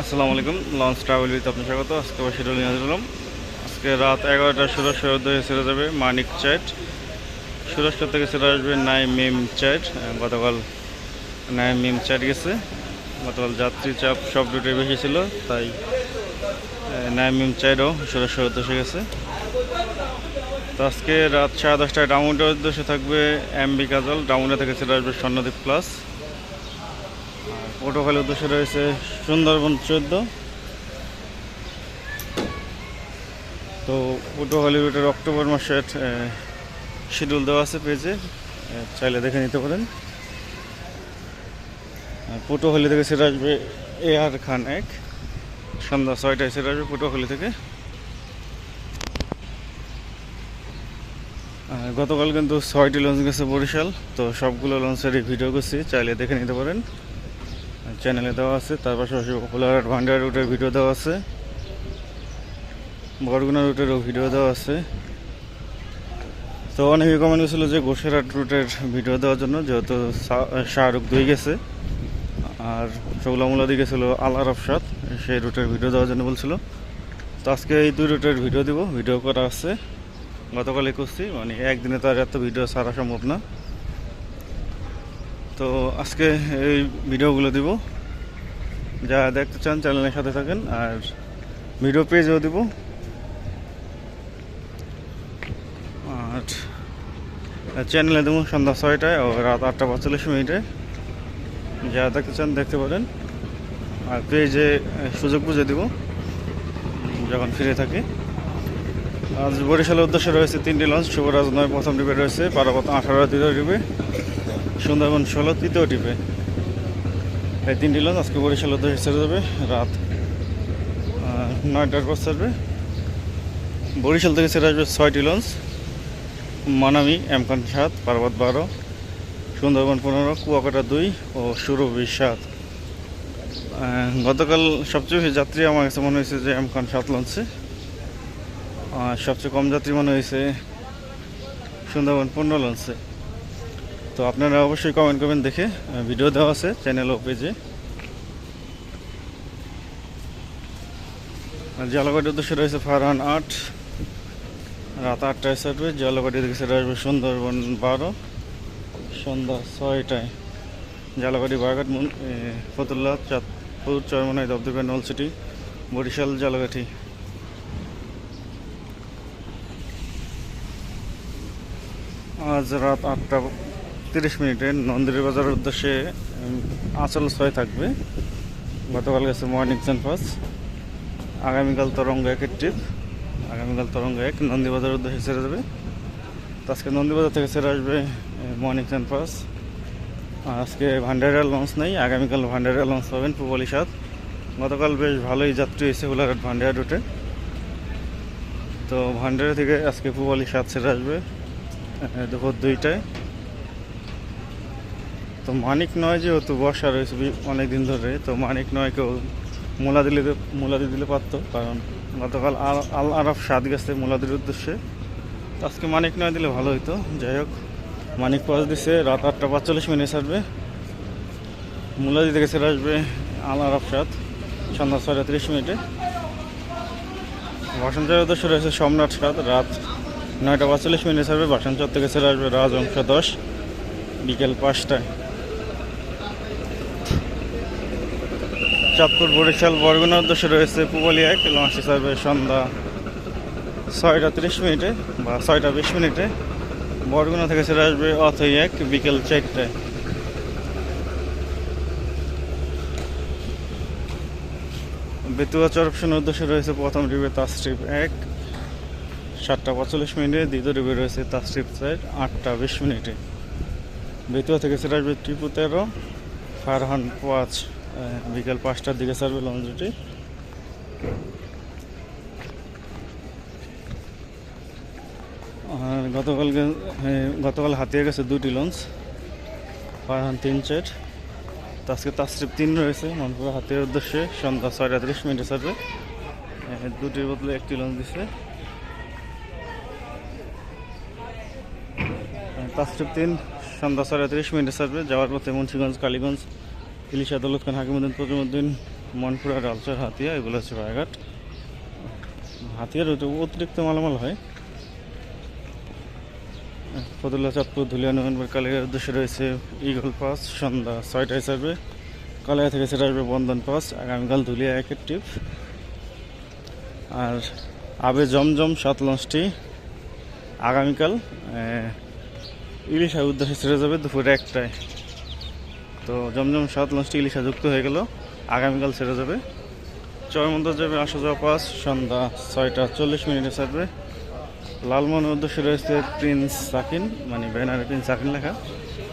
আসসালামু আলাইকুম launch travel with আপনার স্বাগত। আজকে শিডিউল নিয়ে আসলাম আজকে রাত এগারোটা সুরজ সৈয়দ হয়ে ছেড়ে যাবে মানিক চ্যাট। সুরজকর থেকে ছেড়ে আসবে নাই মিম চ্যাট গতকাল নাই মিম চ্যাট গেছে। গতকাল যাত্রী চাপ সব রুটে বেশি ছিল, তাই নাই মিম চ্যাটও সুরজ সৈয়দ এসে গেছে। তো আজকে রাত সাড়ে দশটায় ডাউনটার উদ্দেশ্যে থাকবে এমবি কাজল। ডাউনটা থেকে ছেড়ে আসবে স্বর্ণদ্বীপ প্লাস। পটুখালী উদ্দেশ্যে রয়েছে সুন্দরবন চোদ্দ। তো পটুখালী রুটের অক্টোবর মাসের শিডিউল দেওয়া আছে পেজে চাইলে দেখে নিতে পারেন। আর পটুখালী থেকে সেটা আসবে এ আর খান এক। সন্ধ্যা ছয়টায় সেটা আসবে পটুখালী থেকে। গতকাল কিন্তু ছয়টি লঞ্চ গেছে বরিশাল, তো সবগুলো লঞ্চেরই ভিডিও করছি, চাইলে দেখে নিতে পারেন। চ্যানেলে দেওয়া আছে, তার পাশাপাশি পপুলার ভান্ডার রুটের ভিডিও দেওয়া আছে। বরগুনা রুটেরও ভিডিও দেওয়া আছে। তো অনেকে কমেন্ট করেছিল যে গোসেরাট রুটের ভিডিও দেওয়ার জন্য, যেহেতু শাহরুখ দুই গেছে। আর শৌলা মুলাদি গেছিল আল আরব সাত সেই রুটের ভিডিও দেওয়ার জন্য বলছিল। তো আজকে এই দুই রুটের ভিডিও দিব ভিডিও করা আছে। গতকালই করছি মানে একদিনে তো আর এত ভিডিও ছাড়া সম্ভব না। তো আজকে এই ভিডিওগুলো দিব। যা দেখতে চান চ্যানেলের সাথে থাকেন, আর ভিডিও পেজও দিব। আর চ্যানেলে দেবো সন্ধ্যা ছয়টায়, ও রাত আটটা পঁয়তাল্লিশ মিনিটে। যা দেখতে চান দেখতে পারেন। আর পেজে সুযোগ বুঝে দিব যখন ফিরে থাকি। আজ বরিশালের উদ্দেশ্যে রয়েছে তিনটি লঞ্চ শুভরাজ নয় প্রথম ডিবে রয়েছে পারাবত আঠারো, দ্বিতীয় ডিবে সুন্দরবন ষোলো, তৃতীয় টিপে। এই তিনটি লঞ্চ আজকে বরিশাল উদ্দেশ্যে ছেড়ে যাবে, রাত নয়টার পর ছাড়বে। বরিশাল থেকে ছেড়ে আসবে ছয়টি লঞ্চ মানামি, এমকান সাত, পার্বত বারো, সুন্দরবন পনেরো, কুয়াকাটা দুই ও সুরভি সাত। গতকাল সবচেয়ে বেশি যাত্রী আমার কাছে মনে হয়েছে যে এমকান সাত লঞ্চে। আর সবচেয়ে কম যাত্রী মনে হয়েছে সুন্দরবন পনেরো লঞ্চে। তো আপনারা অবশ্যই কমেন্ট করবেন, দেখে ভিডিও দেওয়া আছে চ্যানেল ও পেজে জলগাড়ির উদ্দেশ্যে রয়েছে ফারহান আট। রাত আটটায় ছাড়বে থেকে সেটা আসবে সুন্দরবন বারো। সন্ধ্যা ছয়টায় জালাগাড়ি বাগাট ফতুল্লা চাঁদপুর চরমনাই দবদবে নলসিটি বরিশাল জালাগাঠি আজ রাত আটটা তিরিশ মিনিটে নন্দির বাজারের উদ্দেশ্যে আঁচল ছয় থাকবে। গতকাল গেছে মর্নিং ফার্স্ট আগামীকাল তরঙ্গ একের ট্রিপ। আগামীকাল তরঙ্গ এক নন্দীবাজারের উদ্দেশ্যে ছেড়ে যাবে। আজকে নন্দীবাজার থেকে ছেড়ে আসবে মর্নিং আর আজকে ভান্ডারিয়া লঞ্চ নেই। আগামীকাল ভান্ডারিয়া লঞ্চ পাবেন পুবলি সাত। গতকাল বেশ ভালোই যাত্রী হয়েছে হুলাঘাট ভান্ডারিয়া রুটে। তো ভান্ডারিয়া থেকে আজকে পুবলি সাত ছেড়ে আসবে দুপুর দুইটায়। তো মানিক নয় যেহেতু, বর্ষা রয়েছে অনেক দিন ধরে, তো মানিক নয়কেও মোলা দিলে মোলা দিলে পারতো, কারণ গতকাল আল আরব সাত গেছে মোলাদির উদ্দেশ্যে। আজকে মানিক নয় দিলে ভালো হতো যাই হোক। মানিক পাঁচ দিছে, রাত আটটা পাঁচচল্লিশ মিনিট ছাড়বে। মুলাদি দিতে গেছে, আসবে আল আরফ সাত সন্ধ্যা ছয়টা তিরিশ মিনিটে। ভাষণচর উদ্দেশ্যে রয়েছে সম্রাট সাত রাত নয়টা পাঁচচল্লিশ মিনিটে ছাড়বে। ভাষণচর থেকে ছেড়ে আসবে রাজ অংশ দশ, বিকেল পাঁচটায়। চাঁদপুর, বরিশাল, বরগুনার উদ্দেশ্যে রয়েছে পুবলি এক লঞ্চটি ছাড়বে সন্ধ্যা ছয়টা তিরিশ মিনিটে বা ছয়টা বিশ মিনিটে। বরগুনা থেকে ছেড়ে আসবে অথই এক, বিকেল চারটায় বেতুয়া চরপশনের উদ্দেশ্যে রয়েছে প্রথম রিবে তাস্ট্রিপ এক, সাতটা পঁয়তাল্লিশ মিনিটে। দ্বিতীয় রিবে রয়েছে তাস্ট্রিপ চার, আটটা বিশ মিনিটে। বেতুয়া থেকে ছেড়ে আসবে ত্রিপু তেরো ফারহান পাঁচ। বিকেল পাঁচটার দিকে ছাড়বে লঞ্চ দুটি আর গতকালকে হ্যাঁ, গতকাল হাতিয়ে গেছে দুটি লঞ্চ ফারহান তিন চার আজকে তাস্ট্রিপ তিন রয়েছে মনপুর হাতের উদ্দেশ্যে সন্ধ্যা ছয়টা তিরিশ মিনিটে ছাড়বে দুটির বদলে একটি লঞ্চ দিছে। তাস্ট্রিপ তিন সন্ধ্যা ছয়টা তিরিশ মিনিটে ছাড়বে যাওয়ার পথে মুন্সিগঞ্জ কালীগঞ্জ ইলিশা দৌলত খান হাকিমুদ্দিন ফজরুদ্দিন মনপুরা ডালচর হাতিয়া এগুলো হচ্ছে বায়াঘাট হাতিয়ার অতি- অতিরিক্ত মালামাল হয়। ফতুল্লা চাঁদপুর ধুলিয়া নভেম্বর কালিয়ার উদ্দেশ্যে রয়েছে ইগল পাস সন্ধ্যা ছয়টায় ছাড়বে। কালিয়া থেকে সেটা আসবে বন্ধন পাস আগামীকাল ধুলিয়া একের ট্রিপ আর আবে জমজম সাত লঞ্চটি আগামীকাল আহ, ইলিশার উদ্দেশ্যে ছেড়ে যাবে দুপুর একটায়। তো জমজম সাত লঞ্চটি ইলিশা যুক্ত হয়ে গেল। আগামীকাল ছেড়ে যাবে। চরমন্তর যাবে আসা যাওয়া পাস সন্ধ্যা ছয়টা চল্লিশ মিনিটে ছাড়বে। লালমোহনের উদ্দেশ্যে রয়েছে প্রিন্স সাকিন মানে ব্যানারে প্রিন্স সাকিন লেখা,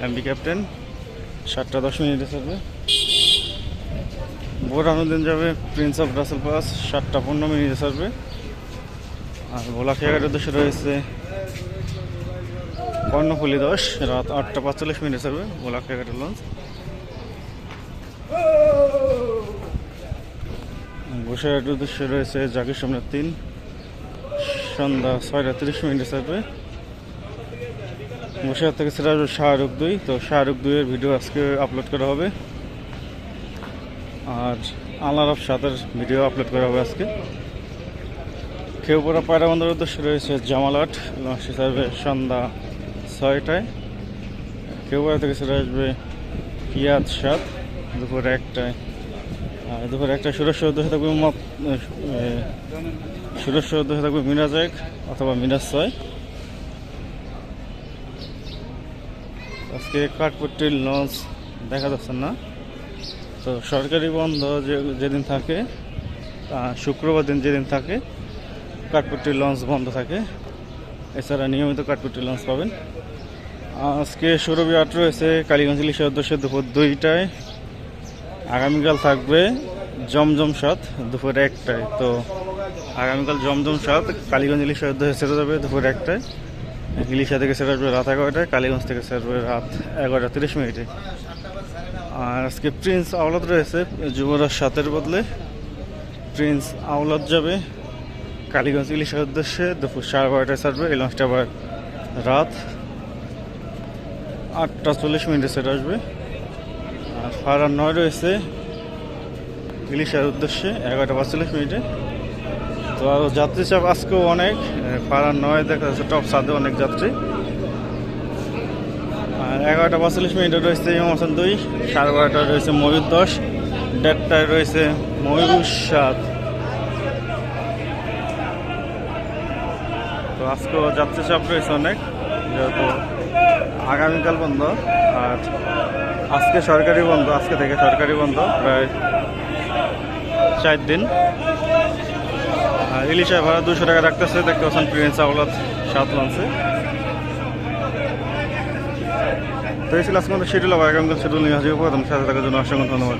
এমবি ক্যাপ্টেন। সাতটা দশ মিনিটে ছাড়বে। বোরানুদ্দিন যাবে, প্রিন্স অফ রাসেল পাস, সাতটা পনেরো মিনিটে ছাড়বে। আর ভোলাখিয়াঘাটের উদ্দেশ্যে রয়েছে কর্ণফুলি দশ, রাত আটটা পাঁচচল্লিশ মিনিটে ছাড়বে ভোলাখিয়াঘাটের লঞ্চ। বসিরহাটের উদ্দেশ্যে রয়েছে জাকির সামনে তিন, সন্ধ্যা ছয়টা তিরিশ মিনিটে ছাড়বে। বসিরহাট থেকে সেটা শাহরুখ দুই। তো শাহরুখ দুইয়ের ভিডিও আজকে আপলোড করা হবে। আর আল্লাহ অফ সাতের ভিডিও আপলোড করা হবে আজকে। খেউপাড়া পায়রা বন্দরের উদ্দেশ্যে রয়েছে জামালট লঞ্চটি ছাড়বে সন্ধ্যা ছয়টায়। খেউপাড়া থেকে সেটা আসবে পিয়াজ সাত। দুপুর একটায়। আর দুপুর একটা উদ্দেশ্যে থাকবে এ, উদ্দেশ্যে থাকবে মিরাজ এক অথবা মিরাজ ছয় আজকে কাঠপট্টির লঞ্চ দেখা যাচ্ছে না। তো সরকারি বন্ধ যে যেদিন থাকে শুক্রবার দিন যেদিন থাকে কাঠপট্টির লঞ্চ বন্ধ থাকে। এছাড়া নিয়মিত কাঠপট্টির লঞ্চ পাবেন। আজকে সৌরভী আট রয়েছে কালীগঞ্জ ইলিশের উদ্দেশ্যে দুপুর দুইটায়। আগামীকাল থাকবে জমজম সাত, দুপুর একটায়। তো আগামীকাল জমজম সাত, কালীগঞ্জ উদ্দেশ্যে ছেড়ে যাবে দুপুর একটায়। ইলিশা থেকে ছেড়ে আসবে রাত এগারোটায়, কালীগঞ্জ থেকে ছেড়ে রাত এগারোটা তিরিশ মিনিটে। আর আজকে প্রিন্স আওলাদ রয়েছে, যুবরাজ সাতের বদলে। প্রিন্স আওলাদ যাবে কালীগঞ্জ ইলিশার উদ্দেশ্যে, দুপুর সাড়ে বারোটায় ছাড়বে, এই লঞ্চটা আবার রাত আটটা চল্লিশ মিনিটে সেটা আসবে। আর ফারার নয় রয়েছে। ইলিশার উদ্দেশ্যে এগারোটা পাঁচচল্লিশ মিনিটে। তো আর যাত্রী চাপ আজকেও অনেক ফারার নয় দেখা যাচ্ছে টপ সাদে অনেক যাত্রী। আর এগারোটা পাঁচচল্লিশ মিনিটে রয়েছে ইমাম হাসান দুই, সাড়ে বারোটায় রয়েছে ময়ূর দশ, দেড়টায় রয়েছে ময়ূর সাত। তো আজকেও যাত্রী চাপ রয়েছে অনেক, যেহেতু আগামীকাল বন্ধ, আর আজকে সরকারি বন্ধ, আজকে থেকে সরকারি বন্ধ, প্রায় চার দিন। আর ভাড়া দুশো টাকা রাখতেছে, দেখতে পাচ্ছেন প্রিন্স আওলাদ সাত লঞ্চে তো এই ছিল আজকে আমাদের শিডিউল আবার আগামীকাল শিডিউল নিয়ে হাজির তোমার সাথে থাকার জন্য অসংখ্য ধন্যবাদ।